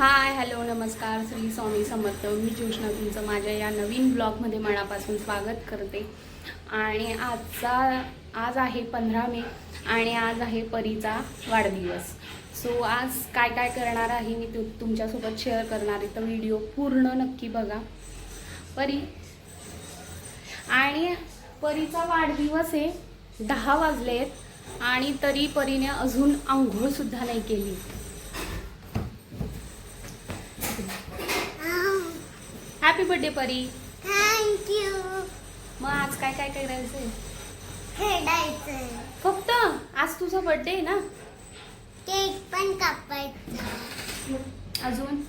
Hi hello नमस्कार. श्री स्वामी समर्थ. मी ज्योष्णा तुमचं माझ्या या नवीन ब्लॉगमध्ये मनापासून स्वागत करते. आणि आजचा आज आहे पंधरा मे आणि आज आहे परीचा वाढदिवस. सो आज काय काय करणार आहे मी तु तुमच्यासोबत शेअर करणार आहे. तर व्हिडिओ पूर्ण नक्की बघा. परी. आणि परीचा वाढदिवस आहे. दहा वाजले आहेत आणि तरी परीने अजून आंघोळसुद्धा नाही केली. Happy birthday Pari. Thank you मग आज काय काय करायचंय? खेळायचं फक्त? आज तुझा बर्थडे आहे ना? केक पण कापायचा. अजून?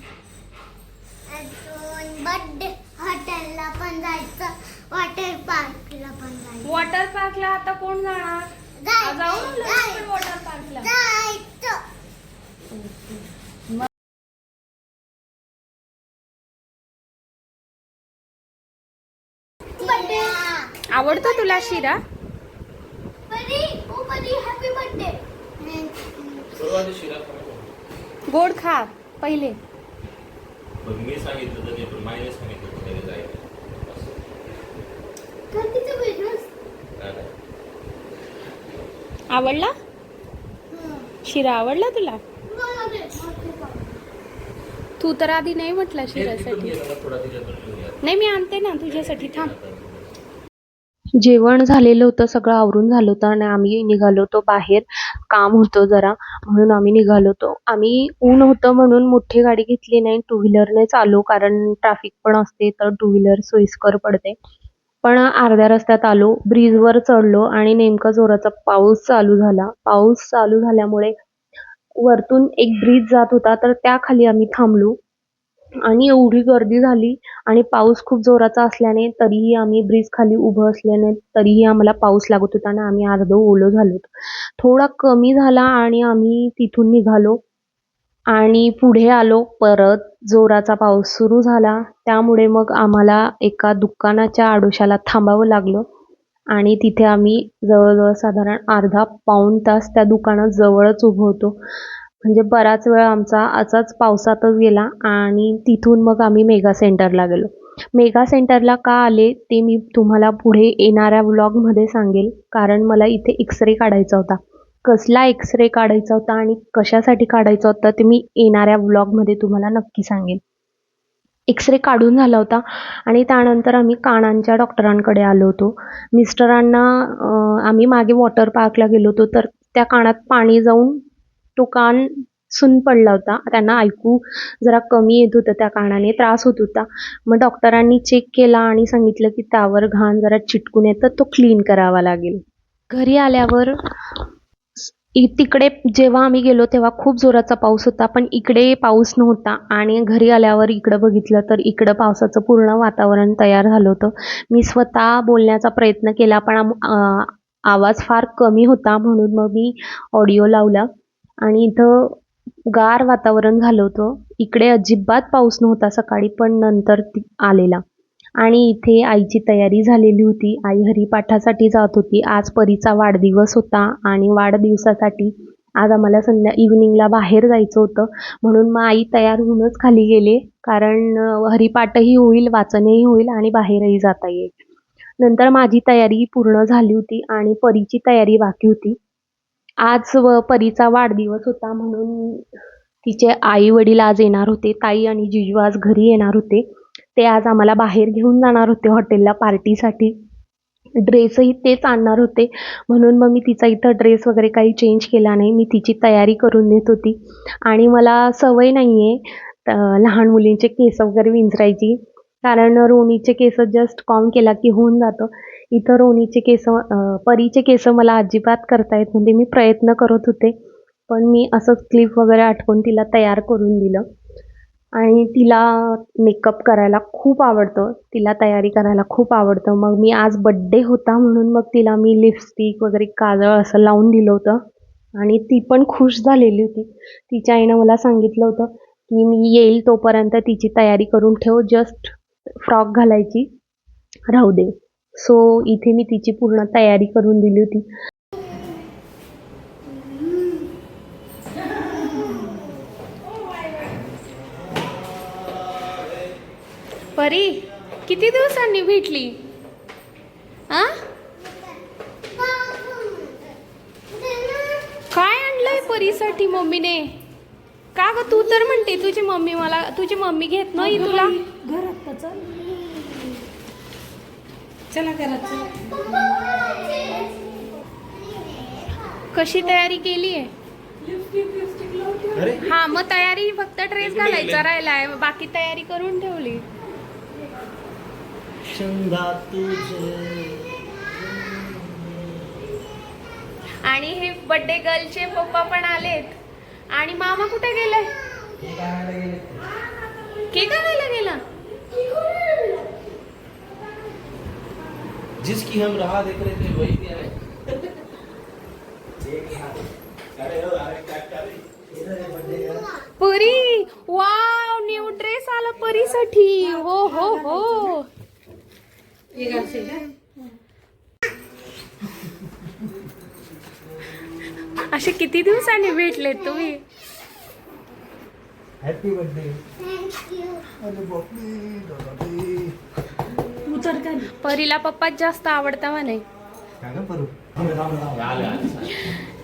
अजून बर्थडे हॉटेलला पण जायचं. वॉटर पार्कला पण जायचं. वॉटर पार्कला आता कोण जाणार? जाऊ. वॉटर पार्कला जायचं. आवडतो तुला शिरा. गोड खा पहिले. मी सांगितलं. आवडला? शिरा आवडला तुला? मला दे तू तर आधी नाही म्हटला शिरासाठी. नाही मी आणते ना तुझ्यासाठी थांब. जेवण झालेलं होतं सगळं आवरून झालं होतं आणि आम्ही निघालो होतो बाहेर. काम होतं जरा म्हणून आम्ही निघालो होतो. आम्ही ऊन होतं म्हणून मोठी गाडी घेतली नाही टू व्हीलरनेच आलो कारण ट्रॅफिक पण असते तर टू व्हीलर सोयीस्कर पडते. पण अर्ध्या रस्त्यात आलो ब्रिजवर चढलो आणि नेमका जोराचा पाऊस चालू झाला. पाऊस चालू झाल्यामुळे वरतून एक ब्रिज जात होता तर त्याखाली आम्ही थांबलो. आणि एवढी गर्दी झाली आणि पाऊस खूप जोराचा असल्याने तरीही आम्ही ब्रिज खाली उभं असल्याने तरीही आम्हाला पाऊस लागत होता आणि आम्ही अर्धं ओलो झालो थोडा कमी झाला आणि आम्ही तिथून निघालो आणि पुढे आलो. परत जोराचा पाऊस सुरू झाला. त्यामुळे मग आम्हाला एका दुकानाच्या आडोशाला थांबावं लागलं आणि तिथे आम्ही जवळजवळ साधारण अर्धा पाऊण तास त्या दुकानाजवळच उभं होतो. म्हणजे बराच वेळ आमचा असाच पावसातच गेला आणि तिथून मग आम्ही मेगा सेंटरला गेलो. मेगा सेंटरला का आले ते मी तुम्हाला पुढे येणाऱ्या व्लॉगमध्ये सांगेल कारण मला इथे एक्सरे काढायचा होता. कसला एक्सरे काढायचा होता आणि कशासाठी काढायचा होता ते मी येणाऱ्या व्लॉगमध्ये तुम्हाला नक्की सांगेन एक्सरे काढून झाला होता आणि त्यानंतर आम्ही कानांच्या डॉक्टरांकडे आलो होतो. मिस्टरांना आम्ही मागे वॉटर पार्कला गेलो होतो तर त्या कानात पाणी जाऊन तो कान सुन पडला होता. त्यांना ऐकू जरा कमी येत होतं. त्या कानाने त्रास होत होता. मग डॉक्टरांनी चेक केला आणि सांगितलं की त्यावर घाण जरा चिटकून येतं. तो क्लीन करावा लागेल. घरी आल्यावर तिकडे जेव्हा आम्ही गेलो तेव्हा खूप जोराचा पाऊस होता. पण इकडे पाऊस नव्हता आणि घरी आल्यावर इकडं बघितलं तर इकडं पावसाचं पूर्ण वातावरण तयार झालं होतं. मी स्वतः बोलण्याचा प्रयत्न केला पण आवाज फार कमी होता म्हणून मग मी ऑडिओ लावला. आणि इथं गार वातावरण झालं होतं इकडे अजिबात पाऊस नव्हता सकाळी पण नंतर ती आलेला. आणि इथे आईची तयारी झालेली होती. आई हरिपाठासाठी जात होती. आज परीचा वाढदिवस होता आणि वाढदिवसासाठी आज आम्हाला संध्या इव्हिनिंगला बाहेर जायचं होतं. म्हणून मग आई तयार होऊनच खाली गेले. कारण हरिपाठही होईल वाचनही होईल आणि बाहेरही जाता येईल. नंतर माझी तयारी पूर्ण झाली होती आणि परीची तयारी बाकी होती. आज व परीचा वाढदिवस होता म्हणून तिचे आई वडील आज येणार होते ताई आणि जिजू आज घरी येणार होते. ते आज आम्हाला बाहेर घेऊन जाणार होते हॉटेलला पार्टीसाठी. ड्रेसही तेच आणणार होते. म्हणून मग मी तिचा इथं ड्रेस वगैरे काही चेंज केला नाही. मी तिची तयारी करून देत होती. आणि मला सवय नाही आहे लहान मुलींचे केस वगैरे विंचरायची. कारण रोनीचे केस जस्ट कॉम केला की होऊन जातं. इथं रोणीचे केस परीचे केस मला अजिबात करता येत नव्हते. मी प्रयत्न करत होते पण मी असंच क्लिप वगैरे आठवून तिला तयार करून दिलं. आणि तिला मेकअप करायला खूप आवडतं. तिला तयारी करायला खूप आवडतं. मग मी आज बड्डे होता म्हणून मग तिला मी लिपस्टिक वगैरे काजळ असं लावून दिलं होतं. आणि ती पण खुश झालेली होती. तिच्या आईनं मला सांगितलं होतं की मी येईल तोपर्यंत तिची तयारी करून ठेव. जस्ट फ्रॉक घालायची. राहू दे. सो इथे मी तिची पूर्ण तयारी करून दिली होती. परी किती दिवसांनी भेटली? आ? काय आणलंय परीसाठी मम्मीने? का ग तू तर म्हणते तुझी मम्मी मला तुझी मम्मी घेत नाही तुला? घरात चल घरात. कशी तयारी केली आहे? हा मग तयारी फक्त ड्रेस घालायचा गेले? राहिलाय बाकी तयारी करून ठेवली. आणि हे बर्थडे गर्लचे पप्पा पण आलेत. आणि मामा कुठे गेलाय केक आणायला गेला? जिसकी हम राह देख रहे थे वही क्या है क्या रही? परी वाव न्यू ड्रेस आला परीसाठी। हो हो हो। हे असे किती दिवसांनी भेटले तुम्ही? हॅपी बर्थडे परीला पप्पाच जास्त आवडता म्हणे.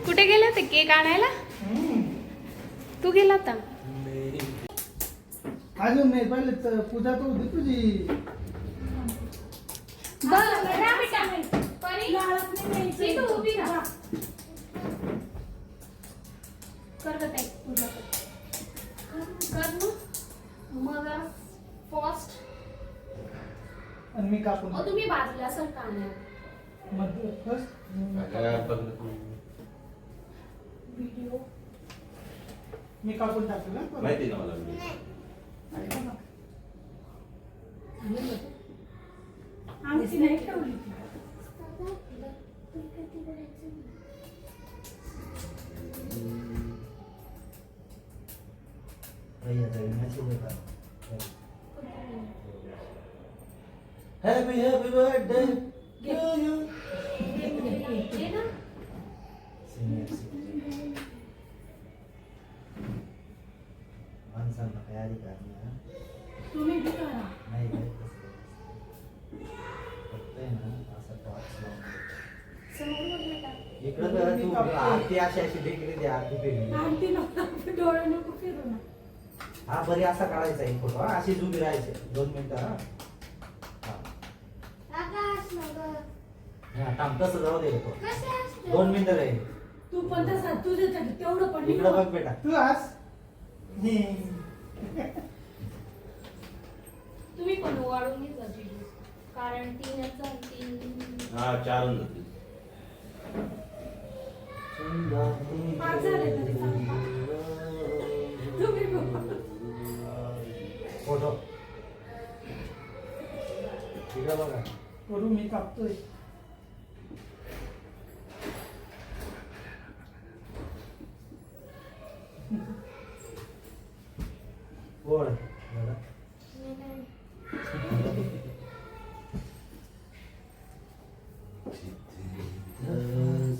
कुठे गेले होते? केक आणायला? तू गेला होता? अजून नाही पहिले पूजा तर होती तुझी. फर्स्ट. आणि मी कापून तुम्ही बाजूला सर का मग बघ ना तू. व्हिडिओ मी कापून टाकलं ना परत. माहिती ना मला आमची नाही ठेवली happy happy birthday to you माणसांना तयारी तुम्ही बी करा हा? नाही काय तसं. फक्त आहे ना असं टॉर्च लावून इकडं तर तू आरती अशी अशी देखील ती आरती फिरली आरती नको डोळे नको फिरू ना हा बरी असा काढायचा एक फोटो हा अशीच उभी राहायची दोन मिनिटं हा. हा थांब तसं जाऊ दे असते दोन मिनिटं राहील. तू पण तसा तुझ्यासाठी तेवढं पण इकडं बघ बेटा. तू आज? तुम्ही पण वाढून घे जा जीजू. कारण झाले, तीन हा चार होते. पाच झाले तरी चालतात. तुम्ही बघा. फोटो. इकडं बघा. करू मी कापतोय गोड बघा.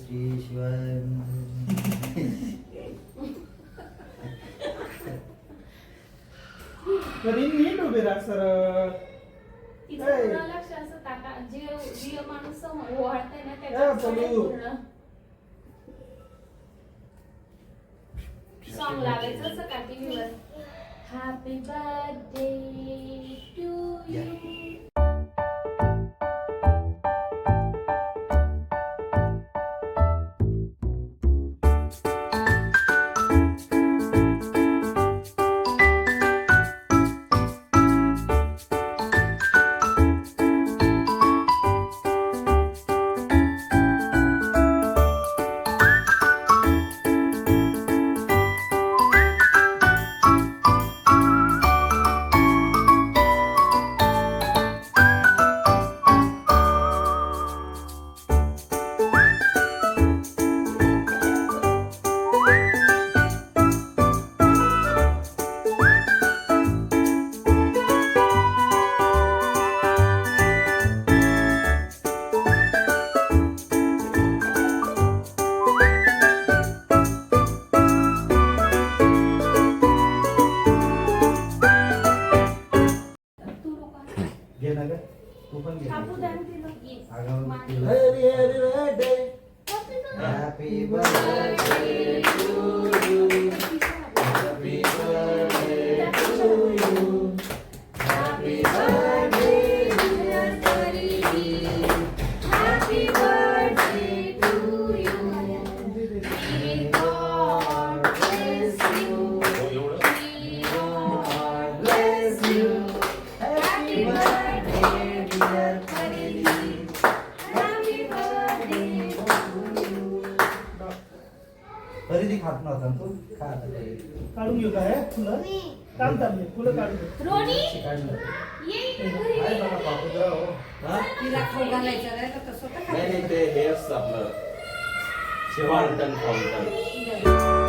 श्री शिवाय कधी नीट उभे राहा सर तिचं ए. पूर्ण लक्ष असं टाका जे जे माणूस समोर ओवाळतंय ना ए, त्याच्यात पल्लू. पूर्ण सॉन्ग लावायचं असं का टीव्हीवर हॅपी बर्थडे टू यू घे ना ग तू पण घे. अगं बर्थडे हॅपी मी खात नव्हता तू काढून घेऊ काय फुलं? काम फुलं काढून घेऊ. रोनी? हो. तिला नाही तर ते हे असतं आपलं. शेवाळटण फाउंटन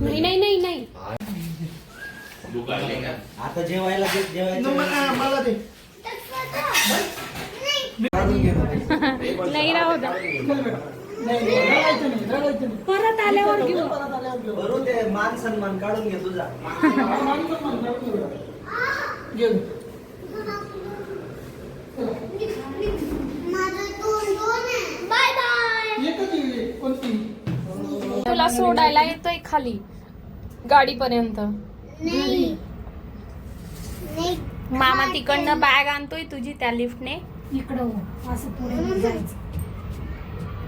नाही नाही नाही नाही. आता जेवायला दे न, जेवायचं मला मला दे. काढून घे मग. नाही राहू द्या. परत आल्यावर घेऊ. बरोबर ते मान सन्मान काढून घे तुझा. माणूस पण म्हणतो, काढून घेऊ बेटा. घेऊ माझं दोन दोन आहे बाय बाय एकच आहे, कोणती तुला सोडायला येतोय खाली. गाडीपर्यंत. नाही. नाही. मामा तिकडनं बॅग आणतोय तुझी त्या लिफ्टने. इकडं हो, असं पुढे जायचं.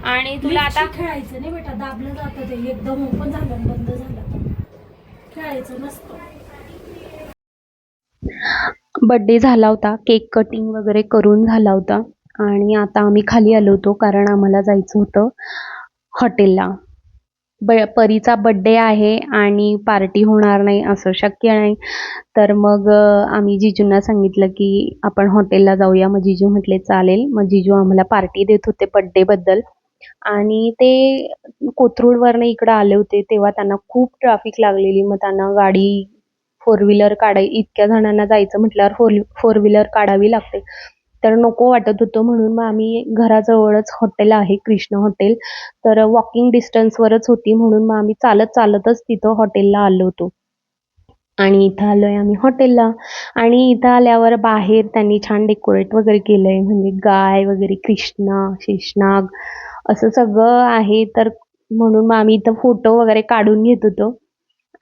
आणि तुला आता खेळायचं नाही बेटा दाबलं जातं ते एकदम ओपन झालं बंद झालं. खेळायचं नसतं. बड्डे झाला होता केक कटिंग वगैरे करून झाला होता. आणि आता आम्ही खाली आलो होतो कारण आम्हाला जायचं होतं हॉटेलला. ब परीचा बड्डे आहे आणि पार्टी होणार नाही असं शक्य नाही. तर मग आम्ही जिजूंना सांगितलं की आपण हॉटेलला जाऊया. मग जिजू म्हटले चालेल. मग जिजू आम्हाला पार्टी देत होते बड्डेबद्दल आणि ते कोथरूडवरनं इकडं आले होते. तेव्हा त्यांना खूप ट्रॅफिक लागलेली. मग त्यांना गाडी फोर व्हीलर काढाय इतक्या जणांना जायचं म्हटल्यावर फोर फोर व्हीलर काढावी लागते. तर नको वाटत होतं म्हणून मग आम्ही घराजवळच हॉटेल आहे कृष्ण हॉटेल. तर वॉकिंग डिस्टन्सवरच होती म्हणून मग आम्ही चालत चालतच तिथं हॉटेलला आलो होतो. आणि इथं आलो आहे आम्ही हॉटेलला. आणि इथं आल्यावर बाहेर त्यांनी छान डेकोरेट वगैरे केलं आहे म्हणजे गाय वगैरे कृष्णा शेषनाग असं सगळं आहे. तर म्हणून मग आम्ही इथं फोटो वगैरे काढून घेत होतो.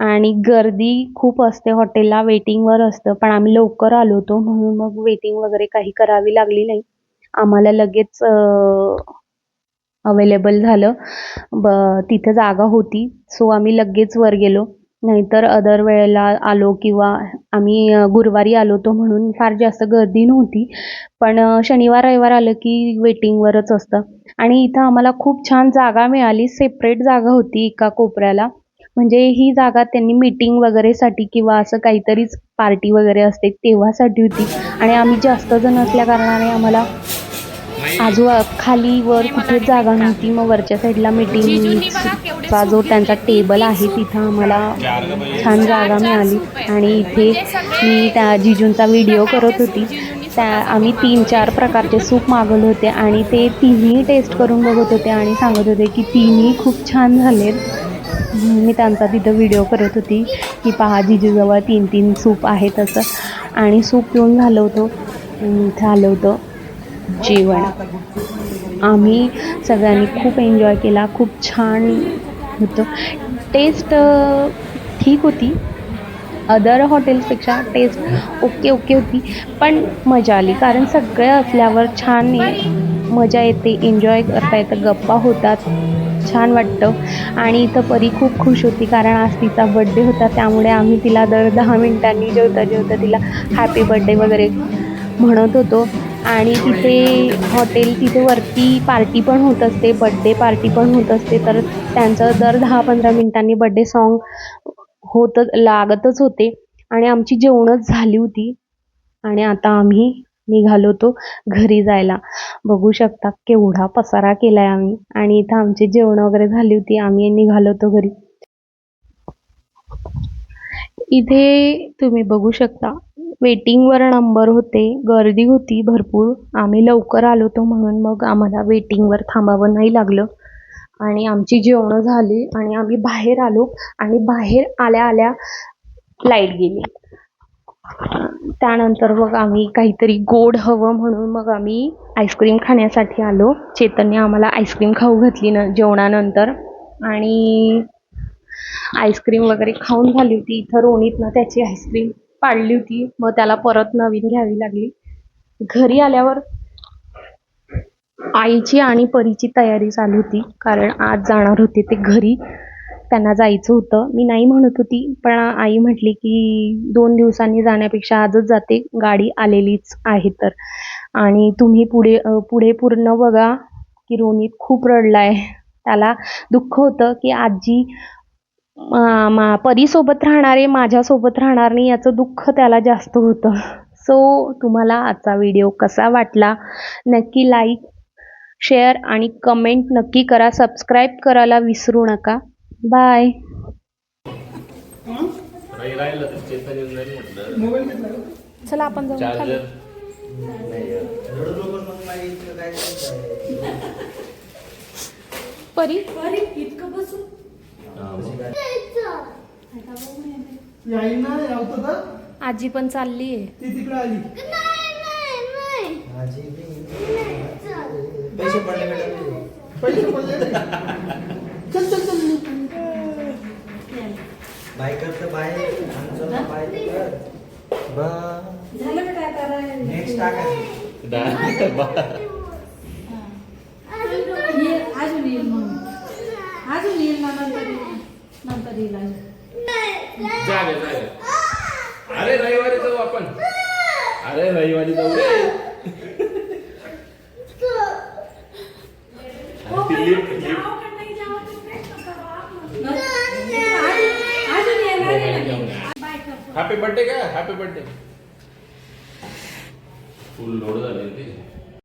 आणि गर्दी खूप असते हॉटेलला वेटिंगवर असतं. पण आम्ही लवकर आलो होतो म्हणून मग वेटिंग वगैरे काही करावी लागली नाही. आम्हाला लगेच अवेलेबल झालं. ब तिथं जागा होती. सो आम्ही लगेच वर गेलो. नाहीतर अदर वेळेला आलो किंवा आम्ही गुरुवारी आलो होतो म्हणून फार जास्त गर्दी नव्हती. पण शनिवार रविवार आलं की वेटिंगवरच असतं. आणि इथं आम्हाला खूप छान जागा मिळाली. सेपरेट जागा होती एका कोपऱ्याला. म्हणजे ही जागा त्यांनी मीटिंग वगैरेसाठी किंवा असं काहीतरीच पार्टी वगैरे असते तेव्हासाठी होती. आणि आम्ही जास्त जण असल्या कारणाने आम्हाला आजू खाली वर कुठेच जागा नव्हती. मग वरच्या साईडला मीटिंगचा जो त्यांचा टेबल आहे तिथं आम्हाला छान जागा मिळाली. आणि इथे मी त्या जिजूंचा व्हिडिओ करत होती. त्या आम्ही तीन चार प्रकारचे सूप मागवले होते आणि ते तिन्ही टेस्ट करून बघत होते आणि सांगत होते की तिन्ही खूप छान झाले मी त्यांचा तिथं व्हिडिओ करत होती. की पहा जिजूजवळ तीन तीन सूप आहेत असं. आणि सूप पिऊन झालं होतं. होतं जेवण. आम्ही सगळ्यांनी खूप एन्जॉय केला. खूप छान होतं. टेस्ट ठीक होती. अदर हॉटेल्सपेक्षा टेस्ट ओके ओके होती. पण मजा आली. कारण सगळं असल्यावर छान मजा येते. एन्जॉय करता येतं. गप्पा होतात. छान वाटतं. आणि इथं परी खूप खुश होती कारण आज तिचा बड्डे होता. त्यामुळे आम्ही तिला दर दहा मिनिटांनी जेवता जेवता तिला हॅपी बड्डे वगैरे म्हणत होतो. आणि तिथे हॉटेल तिथे वरती पार्टी पण होत असते बड्डे पार्टी पण होत असते. तर त्यांचं दर दहा पंधरा मिनिटांनी बड्डे सॉन्ग होत लागतच होते. आणि आमची जेवणच झाली होती. आणि आता आम्ही निघालो होतो घरी जायला. बघू शकता केवढा पसारा केलाय आम्ही. आणि इथं आमची जेवण वगैरे झाली होती. आम्ही निघालो होतो घरी. इथे तुम्ही बघू शकता वेटिंगवर नंबर होते. गर्दी होती भरपूर. आम्ही लवकर आलो होतो म्हणून मग आम्हाला वेटिंगवर थांबावं नाही लागलं. आणि आमची जेवणं झाली आणि आम्ही बाहेर आलो आणि बाहेर आल्या आल्या लाइट गेली. त्यानंतर मग आम्ही काहीतरी गोड हवं म्हणून मग आम्ही आईस्क्रीम खाण्यासाठी आलो. चेतनने आम्हाला आईस्क्रीम खाऊ घातली न जेवणानंतर. आणि आईस्क्रीम वगैरे खाऊन झाली होती. इथं रोनीतनं त्याची आईस्क्रीम पाडली होती. मग त्याला परत नवीन घ्यावी लागली. घरी आल्यावर आईची आणि परीची तयारी चालू होती. कारण आज जाणार होते ते घरी. त्यांना जायचं होतं. मी नाही म्हणत होती पण आई म्हटली की दोन दिवसांनी जाण्यापेक्षा आजच जाते. गाडी आलेलीच आहे तर. आणि तुम्ही पुढे पुढे पूर्ण बघा की रोनित खूप रडलाय. त्याला दुःख होतं की आजी मा मा परीसोबत राहणारे माझ्यासोबत राहणार नाही याचं दुःख त्याला जास्त होतं. सो तुम्हाला आजचा व्हिडिओ कसा वाटला? नक्की लाईक शेअर आणि कमेंट नक्की करा. सबस्क्राईब करायला विसरू नका. बाय? चला आपण जाऊ खाली? परी. याई ना यावतं तर आजी पण चालली आहे ती तिकडे आली नाही नाही नाही माझी बी- पैसे पडले पैसे पडले चल चल चल बाय करतं बाय आमचं बाय कर. बा. झालं का काय करायला? नेक्स्ट टाकायचं अजून येईल मग अजून येईल ना नंतर येईल. नंतर येईल अजून. जागे जागे. अरे रविवारी जाऊ आपण. अरे रविवारी जाऊ रे. ती लिफ्ट लिफ्ट अजून येणार आहे ना. बाय करतो हॅपी बर्थडे का हॅपी